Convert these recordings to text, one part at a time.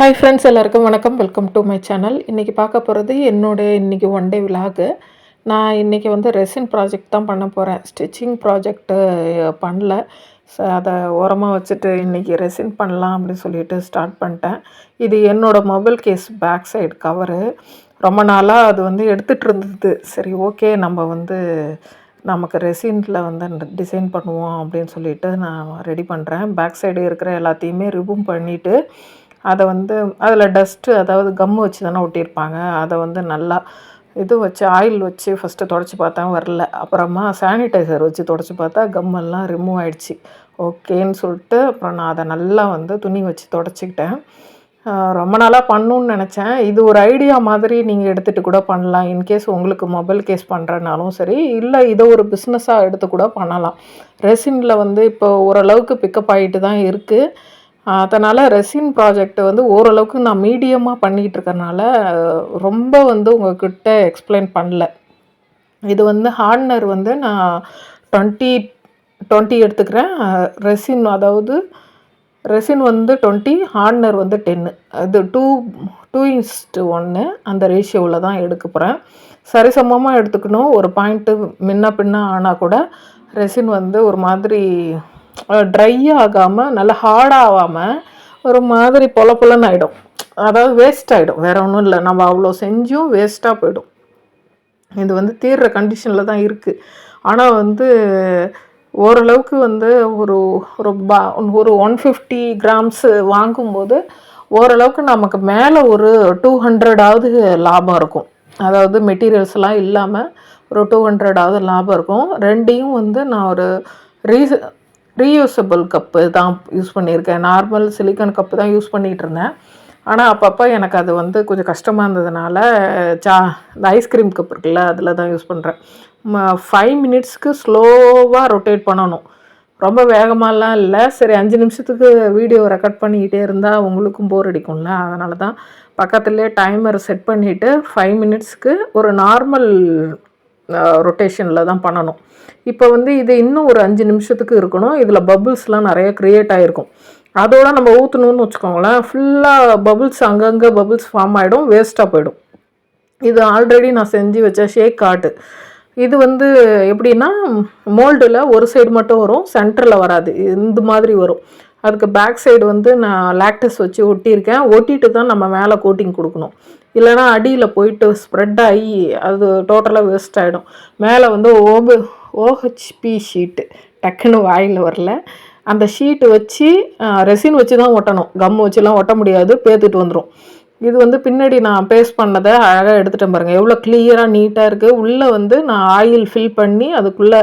Hi friends எல்லாருக்கும் வணக்கம். Welcome to my channel இன்றைக்கி பார்க்க போகிறது என்னுடைய இன்றைக்கி ஒன் டே விலாகு நான் இன்றைக்கி வந்து ரெசின் ப்ராஜெக்ட் தான் பண்ண போகிறேன் ஸ்டிச்சிங் ப்ராஜெக்ட்டு பண்ணல. ஸோ அதை ஓரமாக வச்சுட்டு இன்றைக்கி ரெசின் பண்ணலாம் அப்படின்னு சொல்லிட்டு ஸ்டார்ட் பண்ணிட்டேன். இது என்னோடய mobile case back side cover ரொம்ப நாளாக அது வந்து எடுத்துகிட்டு இருந்தது. சரி ஓகே நம்ம வந்து நமக்கு ரெசின்ட்டில் வந்து டிசைன் பண்ணுவோம் அப்படின்னு சொல்லிட்டு நான் ரெடி பண்ணுறேன் பேக் சைடு இருக்கிற எல்லாத்தையுமே ரிமூவ் பண்ணிவிட்டு அதை வந்து அதில் டஸ்ட்டு அதாவது கம்மு வச்சு தானே ஒட்டியிருப்பாங்க. அதை வந்து நல்லா இது வச்சு ஆயில் வச்சு ஃபஸ்ட்டு தொடச்சி பார்த்தேன் வரல. அப்புறமா சானிடைசர் வச்சு தொடச்சி பார்த்தா கம்மெல்லாம் ரிமூவ் ஆகிடுச்சி ஓகேன்னு சொல்லிட்டு அப்புறம் நான் அதை நல்லா வந்து துணி வச்சு தொடச்சிக்கிட்டேன். ரொம்ப நாளாக பண்ணணுன்னு நினச்சேன். இது ஒரு ஐடியா மாதிரி நீங்கள் எடுத்துகிட்டு கூட பண்ணலாம். இன்கேஸ் உங்களுக்கு மொபைல் கேஸ் பண்ணுறனாலும் சரி இல்லை இதை ஒரு பிஸ்னஸாக எடுத்து கூட பண்ணலாம். ரெசினில் வந்து இப்போ ஓரளவுக்கு பிக்கப் ஆகிட்டு தான் இருக்குது அதனால் ரெசின் ப்ராஜெக்ட் வந்து ஓரளவுக்கு நான் மீடியமாக பண்ணிகிட்டு இருக்கறனால ரொம்ப வந்து உங்ககிட்ட எக்ஸ்பிளைன் பண்ணல. இது வந்து ஹார்ட்னர் வந்து நான் டுவெண்ட்டி டுவெண்ட்டி எடுத்துக்கிறேன். ரெசின் அதாவது ரெசின் வந்து டுவெண்ட்டி ஹார்ட்னர் வந்து டென்னு இது டூ டூ இன்ஸ்ட்டு ஒன்று அந்த ரேஷியோவில் தான் எடுக்க போகிறேன் சரிசமமாக எடுத்துக்கணும். ஒரு பாயிண்ட்டு முன்ன பின்ன ஆனால் கூட ரெசின் வந்து ஒரு மாதிரி ட்ரை ஆகாமல் நல்லா ஹார்டாகாமல் ஒரு மாதிரி பொல பொலன்னு ஆகிடும் அதாவது வேஸ்ட் ஆகிடும் வேறு ஒன்றும் இல்லை. நம்ம அவ்வளோ செஞ்சும் வேஸ்ட்டாக போயிடும். இது வந்து தீர்ற கண்டிஷனில் தான் இருக்குது ஆனால் வந்து ஓரளவுக்கு வந்து ஒரு ஒரு பா ஒரு ஒன் ஃபிஃப்டி கிராம்ஸு வாங்கும்போது ஓரளவுக்கு நமக்கு மேலே ஒரு டூ ஹண்ட்ரடாவது லாபம் இருக்கும். அதாவது மெட்டீரியல்ஸ்லாம் இல்லாமல் ஒரு டூ ஹண்ட்ரடாவது லாபம் இருக்கும். ரெண்டையும் வந்து நான் ஒரு ரீச ரீயூசபிள் கப்பு தான் யூஸ் பண்ணியிருக்கேன். நார்மல் சிலிக்கான் கப்பு தான் யூஸ் பண்ணிகிட்டு இருந்தேன். ஆனால் அப்பப்போ எனக்கு அது வந்து கொஞ்சம் கஷ்டமாக இருந்ததுனால சா இந்த ஐஸ்கிரீம் கப் இருக்குல்ல அதில் தான் யூஸ் பண்ணுறேன் ஃபைவ் மினிட்ஸ்க்கு ஸ்லோவாக ரொட்டேட் பண்ணணும். ரொம்ப வேகமாலாம் இல்லை. சரி அஞ்சு நிமிஷத்துக்கு வீடியோ ரெக்கார்ட் பண்ணிக்கிட்டே இருந்தால் உங்களுக்கும் போர் அடிக்கும்ல. அதனால தான் பக்கத்துலேயே டைமர் செட் பண்ணிவிட்டு ஃபைவ் மினிட்ஸ்க்கு ஒரு நார்மல் ரொட்டேஷனில் தான் பண்ணணும். இப்போ வந்து இது இன்னும் ஒரு அஞ்சு நிமிஷத்துக்கு இருக்கணும். இதில் பபுள்ஸ்லாம் நிறைய க்ரியேட் ஆகிருக்கும் அதோட நம்ம ஊற்றணும்னு வச்சுக்கோங்களேன். ஃபுல்லாக பபுள்ஸ் அங்கங்கே பபுள்ஸ் ஃபார்ம் ஆகிடும் வேஸ்ட்டாக போயிடும். இது ஆல்ரெடி நான் செஞ்சு வச்ச ஷேக் காட்டு. இது வந்து எப்படின்னா மோல்டில் ஒரு சைடு மட்டும் வரும் சென்டரில் வராது. இந்த மாதிரி வரும். அதுக்கு பேக் சைடு வந்து நான் லாக்டஸ் வச்சு ஒட்டியிருக்கேன். ஒட்டிட்டு தான் நம்ம மேலே கோட்டிங் கொடுக்கணும். இல்லைனா அடியில் போயிட்டு ஸ்ப்ரெட் ஆகி அது டோட்டலாக வேஸ்ட் ஆகிடும் மேலே வந்து ஓபு ஓஹெச்பி ஷீட்டு டக்குன்னு வாயில் வரல. அந்த ஷீட்டு வச்சு ரெசின் வச்சு தான் ஒட்டணும். கம் வச்சுலாம் ஒட்ட முடியாது. பேத்துட்டு வந்துடும் இது வந்து பின்னாடி நான் பேஸ்ட் பண்ணதை அழகாக எடுத்துகிட்டேன் பாருங்கள் எவ்வளோ கிளியராக நீட்டாக இருக்குது உள்ளே வந்து நான் ஆயில் ஃபில் பண்ணி அதுக்குள்ளே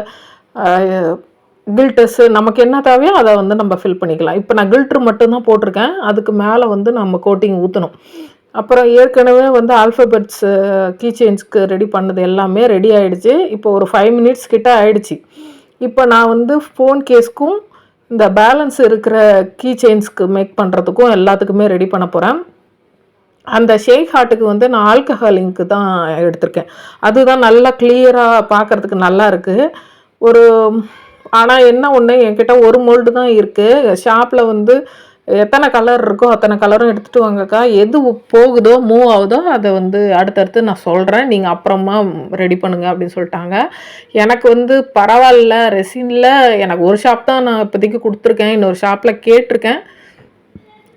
கில்டஸ்ஸு நமக்கு என்ன தேவையோ அதை வந்து நம்ம ஃபில் பண்ணிக்கலாம். இப்போ நான் கில்ட்ரு மட்டும்தான் போட்டிருக்கேன். அதுக்கு மேலே வந்து நம்ம கோட்டிங் ஊற்றணும் அப்புறம் ஏற்கனவே வந்து ஆல்ஃபபெட்ஸு கீ செயின்ஸ்க்கு ரெடி பண்ணது எல்லாமே ரெடி ஆகிடுச்சு இப்போ ஒரு ஃபைவ் மினிட்ஸ் கிட்ட ஆகிடுச்சி இப்போ நான் வந்து ஃபோன் கேஸ்க்கும் இந்த பேலன்ஸ் இருக்கிற கீ செயின்ஸ்க்கு மேக் பண்ணுறதுக்கும் எல்லாத்துக்குமே ரெடி பண்ண போகிறேன் அந்த ஷேக் ஹார்ட்டுக்கு வந்து நான் ஆல்கஹாலிங்க்கு தான் எடுத்திருக்கேன். அதுதான் நல்லா கிளியராக பார்க்குறதுக்கு நல்லா இருக்குது ஒரு ஆனால் என்ன ஒன்று என்கிட்ட ஒரு மோல்டு தான் இருக்குது ஷாப்பில் வந்து எத்தனை கலர் இருக்கோ அத்தனை கலரும் எடுத்துகிட்டு வாங்கக்கா. எது போகுதோ மூவ் ஆகுதோ அதை வந்து அடுத்தடுத்து நான் சொல்கிறேன் நீங்கள் அப்புறமா ரெடி பண்ணுங்கள் அப்படின்னு சொல்லிட்டாங்க. எனக்கு வந்து பரவாயில்ல ரெசினில் எனக்கு ஒரு ஷாப் தான் நான் இப்போதைக்கு கொடுத்துருக்கேன். இன்னொரு ஷாப்பில் கேட்டிருக்கேன்.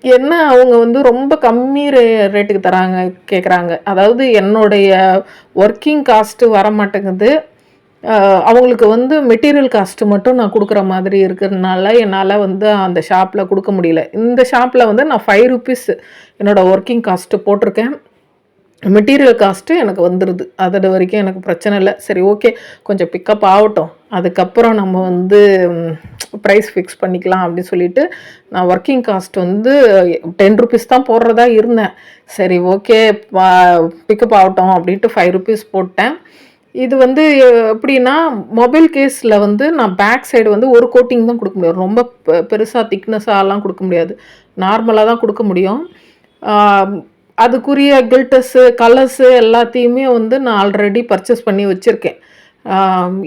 என்ன அவங்க வந்து ரொம்ப கம்மி ரே ரேட்டுக்கு தராங்க கேட்குறாங்க அதாவது என்னுடைய ஒர்க்கிங் காஸ்ட்டு வர மாட்டேங்குது. அவங்களுக்கு வந்து மெட்டீரியல் காஸ்ட்டு மட்டும் நான் கொடுக்குற மாதிரி இருக்கிறதுனால என்னால் வந்து அந்த ஷாப்பில் கொடுக்க முடியல. இந்த ஷாப்பில் வந்து நான் ஃபைவ் ருபீஸ் என்னோடய ஒர்க்கிங் காஸ்ட்டு போட்டிருக்கேன். மெட்டீரியல் காஸ்ட்டு எனக்கு வந்துடுது அது வரைக்கும் எனக்கு பிரச்சனை இல்லை. சரி ஓகே கொஞ்சம் பிக்கப் ஆகட்டும். அதுக்கப்புறம் நம்ம வந்து ப்ரைஸ் ஃபிக்ஸ் பண்ணிக்கலாம் அப்படின்னு சொல்லிட்டு நான் ஒர்க்கிங் காஸ்ட் வந்து டென் ருபீஸ் தான் போடுறதா இருந்தேன். சரி ஓகே பிக்கப் ஆகட்டும் அப்படின்ட்டு ஃபைவ் ருபீஸ் போட்டேன். இது வந்து எப்படின்னா மொபைல் கேஸில் வந்து நான் பேக் சைடு வந்து ஒரு கோட்டிங் தான் கொடுக்க முடியும். ரொம்ப பெருசாக திக்னஸாகலாம் கொடுக்க முடியாது. நார்மலாக தான் கொடுக்க முடியும். அதுக்குரிய கில்டஸ்ஸு கலர்ஸு எல்லாத்தையுமே வந்து நான் ஆல்ரெடி பர்ச்சேஸ் பண்ணி வச்சுருக்கேன்.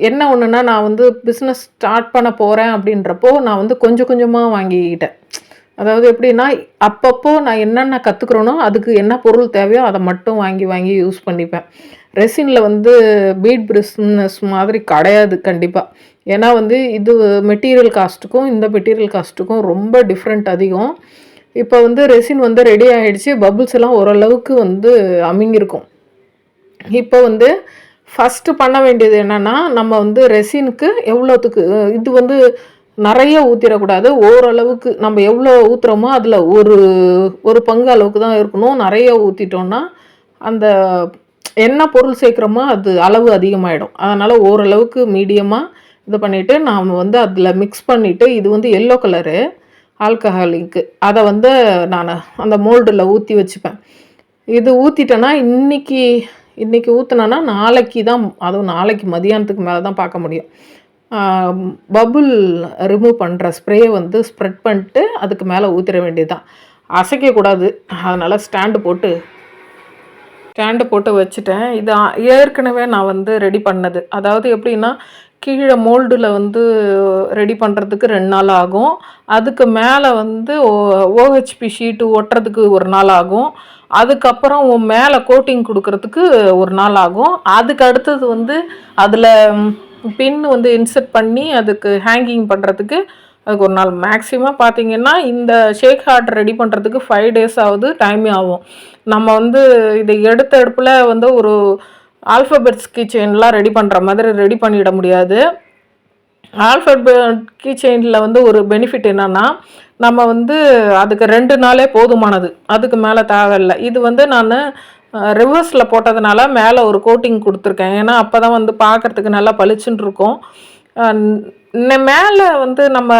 என்ன ஒன்றுனா நான் வந்து பிஸ்னஸ் ஸ்டார்ட் பண்ண போகிறேன் அப்படின்றப்போ நான் வந்து கொஞ்சம் கொஞ்சமாக வாங்கிக்கிட்டேன். அதாவது எப்படின்னா அப்பப்போ நான் என்னென்ன கற்றுக்குறேனோ அதுக்கு என்ன பொருள் தேவையோ அதை மட்டும் வாங்கி வாங்கி யூஸ் பண்ணிப்பேன். ரெசினில் வந்து பீட் பிஸ்னஸ் மாதிரி கிடையாது கண்டிப்பாக ஏன்னா வந்து இது மெட்டீரியல் காஸ்ட்டுக்கும் இந்த மெட்டீரியல் காஸ்ட்டுக்கும் ரொம்ப டிஃப்ரெண்ட் அதிகம். இப்போ வந்து ரெசின் வந்து ரெடி ஆகிடுச்சு பபுள்ஸ் எல்லாம் ஓரளவுக்கு வந்து அமைஞ்சிருக்கும் இப்போ வந்து ஃபஸ்ட்டு பண்ண வேண்டியது என்னென்னா நம்ம வந்து ரெசினுக்கு எவ்வளோத்துக்கு இது வந்து நிறைய ஊற்றிடக்கூடாது ஓரளவுக்கு நம்ம எவ்வளோ ஊற்றுறோமோ அதில் ஒரு ஒரு பங்கு அளவுக்கு தான் இருக்கணும். நிறைய ஊற்றிட்டோன்னா அந்த என்ன பொருள் சேர்க்குறோமோ அது அளவு அதிகமாகிடும் அதனால் ஓரளவுக்கு மீடியமாக இது பண்ணிவிட்டு நாம் வந்து அதில் மிக்ஸ் பண்ணிவிட்டு இது வந்து எல்லோ கலரு ஆல்கஹாலிக்கு அதை வந்து நான் அந்த மோல்டில் ஊற்றி வச்சுப்பேன். இது ஊற்றிட்டேன்னா இன்றைக்கி இன்றைக்கி ஊற்றுனேன்னா நாளைக்கு தான் அதுவும் நாளைக்கு மதியானத்துக்கு மேலே தான் பார்க்க முடியும். பபுள் ரிமூவ் பண்ணுற ஸ்ப்ரே வந்து ஸ்ப்ரெட் பண்ணிட்டு அதுக்கு மேலே ஊற்றிட வேண்டியது தான் அசைக்கக்கூடாது. அதனால் ஸ்டாண்டு போட்டு ஸ்டாண்டு போட்டு வச்சுட்டேன். இது ஏற்கனவே நான் வந்து ரெடி பண்ணது. அதாவது எப்படின்னா கீழே மோல்டில் வந்து ரெடி பண்ணுறதுக்கு ரெண்டு நாள் ஆகும். அதுக்கு மேலே வந்து ஓ ஓஹெச்பி ஷீட்டு ஒட்டுறதுக்கு ஒரு நாள் ஆகும். அதுக்கப்புறம் மேலே கோட்டிங் கொடுக்கறதுக்கு ஒரு நாள் ஆகும். அதுக்கு அடுத்தது வந்து அதில் பின் வந்து இன்செர்ட் பண்ணி அதுக்கு ஹேங்கிங் பண்ணுறதுக்கு அதுக்கு ஒரு நாள் மேக்ஸிமம் பார்த்தீங்கன்னா இந்த ஷேக் ஹார்ட் ரெடி பண்ணுறதுக்கு ஃபைவ் டேஸ் ஆகுது டைம் ஆகும். நம்ம வந்து இதை எடுத்த எடுப்பில் வந்து ஒரு ஆல்ஃபபெட்ஸ் கீச்செயின்லாம் ரெடி பண்ணுற மாதிரி ரெடி பண்ணிட முடியாது. ஆல்ஃபபெட் கீச்செயினில் வந்து ஒரு பெனிஃபிட் என்னென்னா நம்ம வந்து அதுக்கு ரெண்டு நாளே போதுமானது. அதுக்கு மேலே தேவையில்லை இது வந்து நான் ரிவர்ஸில் போட்டதுனால மேலே ஒரு கோட்டிங் கொடுத்துருக்கேன். ஏன்னா அப்போ தான் வந்து பார்க்குறதுக்கு நல்லா பளிச்சுன்னு இருக்கும். மேலே வந்து நம்ம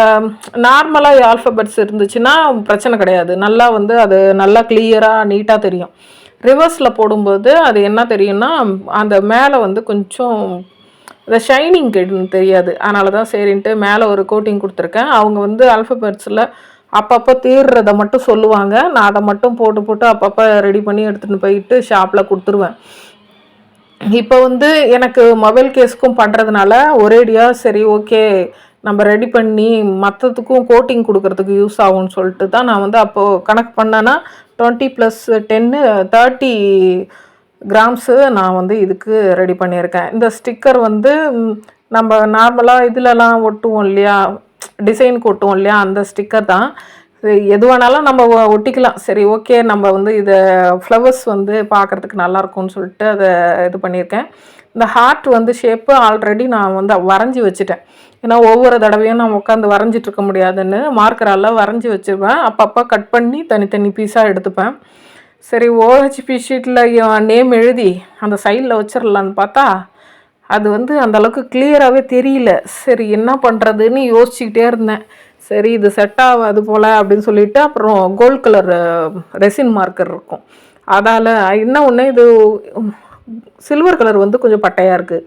நார்மலாக ஆல்ஃபபெட்ஸ் இருந்துச்சுன்னா பிரச்சனை கிடையாது. நல்லா வந்து அது நல்லா கிளியராக நீட்டாக தெரியும். ரிவர்ஸில் போடும்போது அது என்ன தெரியும்னா அந்த மேலே வந்து கொஞ்சம் இந்த ஷைனிங் தெரியாது. அதனால தான் சரின்ட்டு மேலே ஒரு கோட்டிங் கொடுத்துருக்கேன். அவங்க வந்து ஆல்ஃபபெட்ஸில் அப்பப்போ தீர்றதை மட்டும் சொல்லுவாங்க. நான் அதை மட்டும் போட்டு போட்டு அப்பப்போ ரெடி பண்ணி எடுத்துகிட்டு போயிட்டு ஷாப்பில் கொடுத்துருவேன். இப்போ வந்து எனக்கு மொபைல் கேஸுக்கும் பண்ணுறதுனால ஒரேடியாக சரி ஓகே நம்ம ரெடி பண்ணி மற்றதுக்கும் கோட்டிங் கொடுக்கறதுக்கு யூஸ் ஆகும்னு சொல்லிட்டு தான் நான் வந்து அப்போது கணக்கு பண்ணேன்னா டுவெண்ட்டி ப்ளஸ் டென்னு தேர்ட்டி கிராம்ஸு நான் வந்து இதுக்கு ரெடி பண்ணியிருக்கேன். இந்த ஸ்டிக்கர் வந்து நம்ம நார்மலாக இதிலலாம் ஒட்டுவோம் இல்லையா டிசைன் கொட்டுவோம் இல்லையா அந்த ஸ்டிக்கர் தான். எது வேணாலும் நம்ம ஒட்டிக்கலாம். சரி ஓகே நம்ம வந்து இதை ஃப்ளவர்ஸ் வந்து பார்க்குறதுக்கு நல்லாயிருக்கும்னு சொல்லிட்டு அதை இது பண்ணியிருக்கேன். இந்த ஹார்ட் வந்து ஷேப்பு ஆல்ரெடி நான் வந்து வரைஞ்சி வச்சுட்டேன். ஏன்னா ஒவ்வொரு தடவையும் நான் உட்காந்து வரைஞ்சிட்டு இருக்க முடியாதுன்னு மார்க்கரால் வரைஞ்சி வச்சுருவேன். அப்பப்போ கட் பண்ணி தனித்தனி பீஸாக எடுத்துப்பேன். சரி ஓஹெச்பி ஷீட்டில் நேம் எழுதி அந்த சைடில் வச்சிடலான்னு பார்த்தா அது வந்து அந்தளவுக்கு கிளியராகவே தெரியல. சரி என்ன பண்ணுறதுன்னு யோசிச்சுக்கிட்டே இருந்தேன். சரி இது செட் ஆகாது போல் அப்படின்னு சொல்லிட்டு அப்புறம் கோல்ட் கலர் ரெசின் மார்க்கர் இருக்கும். அதால் என்ன ஒன்று இது சில்வர் கலர் வந்து கொஞ்சம் பட்டையாக இருக்குது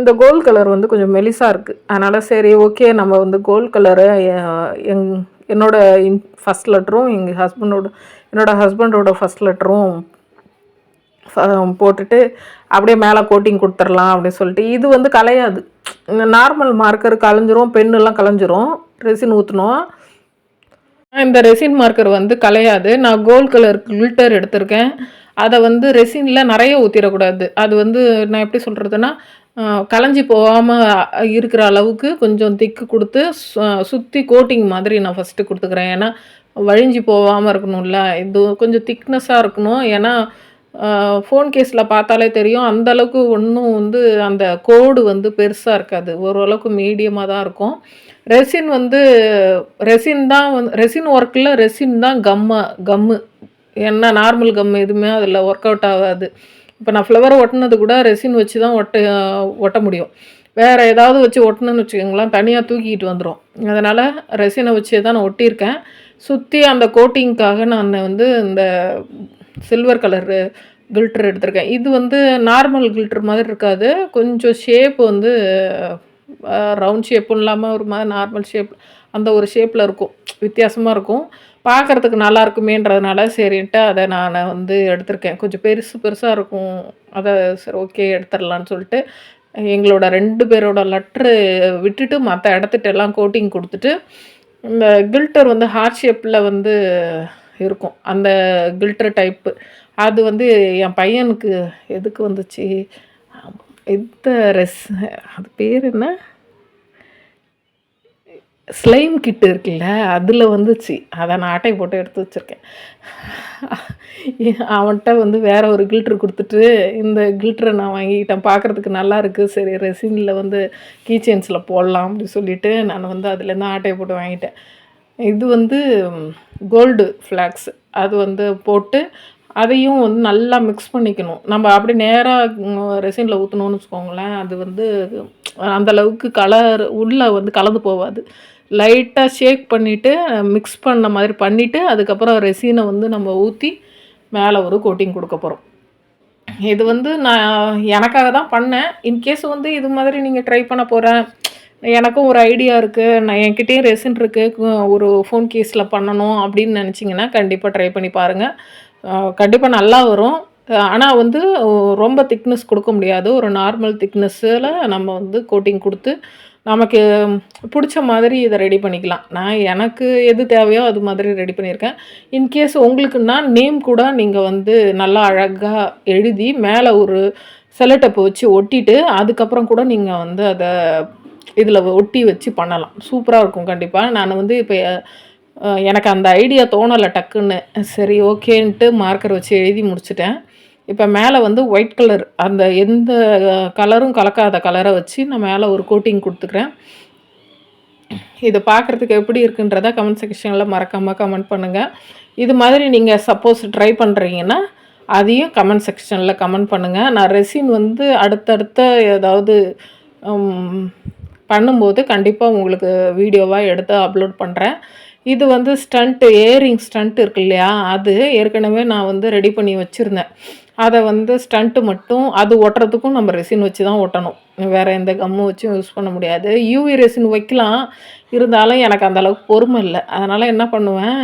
இந்த கோல்ட் கலர் வந்து கொஞ்சம் மெலிசாக இருக்குது அதனால் சரி ஓகே நம்ம வந்து கோல்ட் கலரு எங் என்னோடய இன் ஃபஸ்ட் லெட்டரும் எங்கள் ஹஸ்பண்டோட என்னோடய ஹஸ்பண்டோட ஃபஸ்ட் லெட்டரும் போட்டுட்டு அப்படியே மேலே கோட்டிங் கொடுத்துர்லாம் அப்படின்னு சொல்லிட்டு இது வந்து கலையாது. நார்மல் மார்க்கர் கலைஞ்சிரும் பெண்ணெல்லாம் கலைஞ்சிரும். ரெசின் ஊற்றணும் இந்த ரெசின் மார்க்கர் வந்து கலையாது. நான் கோல்ட் கலர் கில்ட்டர் எடுத்திருக்கேன். அதை வந்து ரெசினில் நிறைய ஊற்றிடக்கூடாது அது வந்து நான் எப்படி சொல்கிறதுனா கலைஞ்சி போகாமல் இருக்கிற அளவுக்கு கொஞ்சம் திக்கு கொடுத்து சுற்றி கோட்டிங் மாதிரி நான் ஃபஸ்ட்டு கொடுத்துக்கிறேன். ஏன்னா வழிஞ்சி போகாமல் இருக்கணும்ல. இது கொஞ்சம் திக்னஸாக இருக்கணும். ஏன்னா ஃபோன் கேஸில் பார்த்தாலே தெரியும். அந்தளவுக்கு ஒன்றும் வந்து அந்த கோடு வந்து பெருசாக இருக்காது. ஓரளவுக்கு மீடியமாக தான் இருக்கும். ரெசின் வந்து ரெசின் தான் வந்து ரெசின் ஒர்க்கில் ரெசின் தான் கம்ம கம்மு என்ன நார்மல் கம் எதுவுமே அதில் ஒர்க் அவுட் ஆகாது. இப்போ நான் ஃப்ளவர் ஒட்டினது கூட ரெசின் வச்சு தான் ஒட்ட ஒட்ட முடியும். வேறு ஏதாவது வச்சு ஒட்டணுன்னு வச்சுக்கோங்களேன் தனியாக தூக்கிட்டு வந்துடும் அதனால் ரெசினை வச்சே தான் நான் ஒட்டியிருக்கேன். சுற்றி அந்த கோட்டிங்க்காக நான் வந்து இந்த சில்வர் கலரு கில்ட்ரு எடுத்திருக்கேன். இது வந்து நார்மல் கில்ட்ரு மாதிரி இருக்காது. கொஞ்சம் ஷேப் வந்து ரவுண்ட் ஷேப்பும் இல்லாமல் ஒரு மாதிரி நார்மல் ஷேப் அந்த ஒரு ஷேப்பில் இருக்கும். வித்தியாசமாக இருக்கும். பார்க்குறதுக்கு நல்லா இருக்குமேன்றதுனால சரின்ட்டு அதை நான் வந்து எடுத்திருக்கேன். கொஞ்சம் பெருசு பெருசாக இருக்கும். அதை சரி ஓகே எடுத்துடலான்னு சொல்லிட்டு எங்களோட ரெண்டு பேரோட லெட்ரு விட்டுட்டு மற்ற இடத்துட்டு எல்லாம் கோட்டிங் கொடுத்துட்டு இந்த கில்டர் வந்து ஹார்ட் ஷேப்பில் வந்து இருக்கும். அந்த கில்டர் டைப்பு அது வந்து என் பையனுக்கு எதுக்கு வந்துச்சு? இந்த ரெஸ் அது பேர் என்ன? ஸ்லைம் கிட்டு இருக்குல்ல அதில் வந்துச்சு. அதை நான் ஆட்டை போட்டு எடுத்து வச்சுருக்கேன். அவன்கிட்ட வந்து வேற ஒரு கில்ட்ரு கொடுத்துட்டு இந்த கில்ட்ரை நான் வாங்கிக்கிட்டேன். பார்க்குறதுக்கு நல்லா இருக்குது சரி ரெசினில் வந்து கீச்செயின்ஸில் போடலாம் அப்படின்னு சொல்லிட்டு நான் வந்து அதுலேருந்து ஆட்டையை போட்டு வாங்கிட்டேன். இது வந்து கோல்டு ஃப்ளாக்ஸ் அது வந்து போட்டு அதையும் வந்து நல்லா மிக்ஸ் பண்ணிக்கணும். நம்ம அப்படி நேராக ரெசினில் ஊற்றணும்னு வச்சுக்கோங்களேன் அது வந்து அந்த அளவுக்கு கலர் உள்ளே வந்து கலந்து போகாது. லைட்டாக ஷேக் பண்ணிவிட்டு மிக்ஸ் பண்ண மாதிரி பண்ணிவிட்டு அதுக்கப்புறம் ரெசினை வந்து நம்ம ஊற்றி மேலே ஒரு கோட்டிங் கொடுக்க போகிறோம் இது வந்து நான் எனக்காக தான் பண்ணேன். இன்கேஸ் வந்து இது மாதிரி நீங்கள் ட்ரை பண்ண போகிறேன் எனக்கும் ஒரு ஐடியா இருக்குது நான் என்கிட்டயும் ரெசின் இருக்குது ஒரு ஃபோன் கேஸில் பண்ணணும் அப்படின்னு நினச்சிங்கன்னா கண்டிப்பாக ட்ரை பண்ணி பாருங்கள் கண்டிப்பாக நல்லா வரும். ஆனால் வந்து ரொம்ப திக்னஸ் கொடுக்க முடியாது. ஒரு நார்மல் திக்னஸில் நம்ம வந்து கோட்டிங் கொடுத்து நமக்கு பிடிச்ச மாதிரி இதை ரெடி பண்ணிக்கலாம். நான் எனக்கு எது தேவையோ அது மாதிரி ரெடி பண்ணியிருக்கேன். இன்கேஸ் உங்களுக்குன்னா நேம் கூட நீங்கள் வந்து நல்லா அழகாக எழுதி மேலே ஒரு செலட்டப்பை வச்சு ஒட்டிட்டு அதுக்கப்புறம் கூட நீங்கள் வந்து அதை இதில் ஒட்டி வச்சு பண்ணலாம். சூப்பராக இருக்கும் கண்டிப்பாக நான் வந்து இப்போ எனக்கு அந்த ஐடியா தோணலை டக்குன்னு. சரி ஓகேன்ட்டு மார்க்கர் வச்சு எழுதி முடிச்சிட்டேன். இப்போ மேலே வந்து ஒயிட் கலர் அந்த எந்த கலரும் கலக்காத கலரை வச்சு நான் மேலே ஒரு கோட்டிங் கொடுத்துக்கிறேன். இதை பார்க்குறதுக்கு எப்படி இருக்குன்றத கமெண்ட் செக்ஷனில் மறக்காமல் கமெண்ட் பண்ணுங்கள் இது மாதிரி நீங்கள் சப்போஸ் ட்ரை பண்ணுறீங்கன்னா அதையும் கமெண்ட் செக்ஷனில் கமெண்ட் பண்ணுங்கள் நான் ரெசின் வந்து அடுத்தடுத்த ஏதாவது பண்ணும்போது கண்டிப்பாக உங்களுக்கு வீடியோவாக எடுத்து அப்லோட் பண்ணுறேன் இது வந்து ஸ்டண்ட்டு ஏரிங் ஸ்டண்ட் இருக்கு இல்லையா அது ஏற்கனவே நான் வந்து ரெடி பண்ணி வச்சுருந்தேன். அதை வந்து ஸ்டண்ட்டு மட்டும் அது ஒட்டுறதுக்கும் நம்ம ரெசின் வச்சு தான் ஒட்டணும் வேறு எந்த கம்மும் வச்சும் யூஸ் பண்ண முடியாது. யூவி ரெசின் வைக்கலாம். இருந்தாலும் எனக்கு அந்தளவுக்கு பொறுமை இல்லை. அதனால் என்ன பண்ணுவேன்?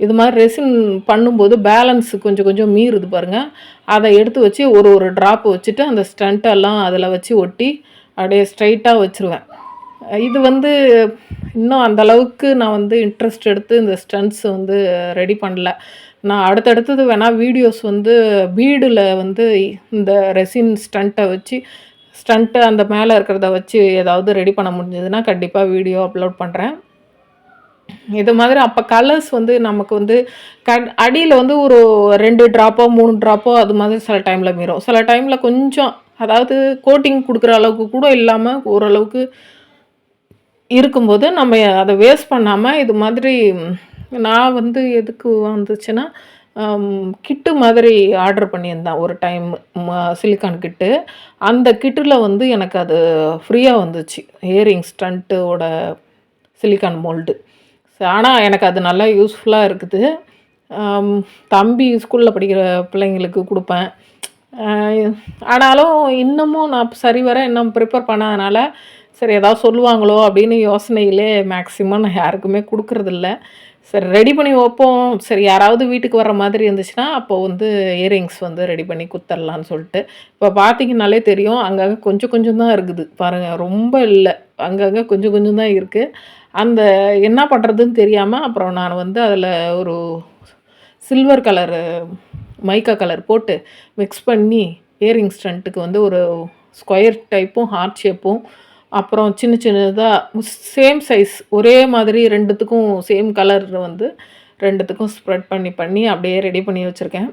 இது மாதிரி ரெசின் பண்ணும்போது பேலன்ஸ் கொஞ்சம் கொஞ்சம் மீறுது பாருங்கள் அதை எடுத்து வச்சு ஒரு ஒரு ட்ராப் வச்சுட்டு அந்த ஸ்டண்ட்டெல்லாம் அதில் வச்சு ஒட்டி அப்படியே ஸ்ட்ரைட்டாக வச்சுருவேன். இது வந்து இன்னும் அந்த அளவுக்கு நான் வந்து இன்ட்ரெஸ்ட் எடுத்து இந்த ஸ்டன்ட்ஸ் வந்து ரெடி பண்ணல. நான் அடுத்தடுத்தது வேணால் வீடியோஸ் வந்து பீடில் வந்து இந்த ரெசின் ஸ்டண்ட்டை வச்சு ஸ்டண்ட்டு அந்த மேலே இருக்கிறத வச்சு ஏதாவது ரெடி பண்ண முடிஞ்சதுன்னா கண்டிப்பாக வீடியோ அப்லோட் பண்ணுறேன் இது மாதிரி அப்போ கலர்ஸ் வந்து நமக்கு வந்து க அடியில் வந்து ஒரு ரெண்டு ட்ராப்போ மூணு ட்ராப்போ அது மாதிரி சில டைமில் மீறும். சில டைமில் கொஞ்சம் அதாவது கோட்டிங் கொடுக்குற அளவுக்கு கூட இல்லாமல் ஓரளவுக்கு இருக்கும்போது நம்ம அதை வேஸ்ட் பண்ணாமல் இது மாதிரி நான் வந்து எதுக்கு வந்துச்சுன்னா கிட்டு மாதிரி ஆர்டர் பண்ணியிருந்தேன் ஒரு டைம் சிலிக்கான் கிட்டு. அந்த கிட்டில் வந்து எனக்கு அது ஃப்ரீயாக வந்துச்சு. இயரிங் ஸ்டண்ட்டோட சிலிக்கான் மோல்டு ஆனால் எனக்கு அது நல்லா யூஸ்ஃபுல்லாக இருக்குது. தம்பி ஸ்கூலில் படிக்கிற பிள்ளைங்களுக்கு கொடுப்பேன். ஆனாலும் இன்னமும் நான் சரிவர இன்னும் ப்ரிப்பேர் பண்ணாதனால சரி ஏதாவது சொல்லுவாங்களோ அப்படின்னு யோசனையிலே மேக்ஸிமம் நான் யாருக்குமே கொடுக்குறதில்ல. சரி ரெடி பண்ணி வைப்போம். சரி யாராவது வீட்டுக்கு வர மாதிரி இருந்துச்சுன்னா அப்போது வந்து இயரிங்ஸ் வந்து ரெடி பண்ணி குத்தரலான்னு சொல்லிட்டு. இப்போ பார்த்தீங்கனாலே தெரியும் அங்கங்கே கொஞ்சம் கொஞ்சம் தான் இருக்குது. பாருங்கள் ரொம்ப இல்லை. அங்கங்கே கொஞ்சம் கொஞ்சம் தான் இருக்குது அந்த என்ன பண்ணுறதுன்னு தெரியாமல் அப்புறம் நான் வந்து அதில் ஒரு சில்வர் கலரு மைக்கா கலர் போட்டு மிக்ஸ் பண்ணி இயரிங் ஸ்டண்ட்டுக்கு வந்து ஒரு ஸ்கொயர் டைப்பும் ஹார்ட் ஷேப்பும் அப்புறம் சின்ன சின்னதாக சேம் சைஸ் ஒரே மாதிரி ரெண்டுத்துக்கும் சேம் கலர் வந்து ரெண்டுத்துக்கும் ஸ்ப்ரெட் பண்ணி பண்ணி அப்படியே ரெடி பண்ணி வச்சுருக்கேன்.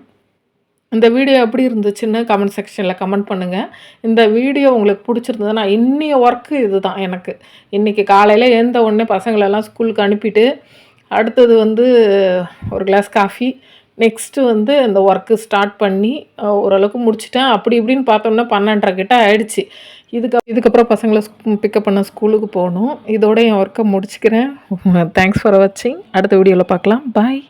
இந்த வீடியோ எப்படி இருந்துச்சுன்னு கமெண்ட் செக்ஷனில் கமெண்ட் பண்ணுங்கள் இந்த வீடியோ உங்களுக்கு பிடிச்சிருந்ததுன்னா இன்றைய ஒர்க்கு இது தான் எனக்கு. இன்றைக்கி காலையில் எழுந்த உடனே பசங்களெல்லாம் ஸ்கூலுக்கு அனுப்பிட்டு அடுத்தது வந்து ஒரு கிளாஸ் காஃபி நெக்ஸ்ட்டு வந்து அந்த ஒர்க்கு ஸ்டார்ட் பண்ணி ஓரளவுக்கு முடிச்சிட்டேன். அப்படி இப்படின்னு பார்த்தோம்னா பன்னெண்டரை கிட்ட ஆயிடுச்சு. இதுக்கு இதுக்கப்புறம் பசங்களை பிக்கப் பண்ண ஸ்கூலுக்கு போகணும். இதோட என் ஒர்க்கை முடிச்சுக்கிறேன். தேங்க்ஸ் ஃபார் வாட்சிங் அடுத்த வீடியோவில் பார்க்கலாம். பாய்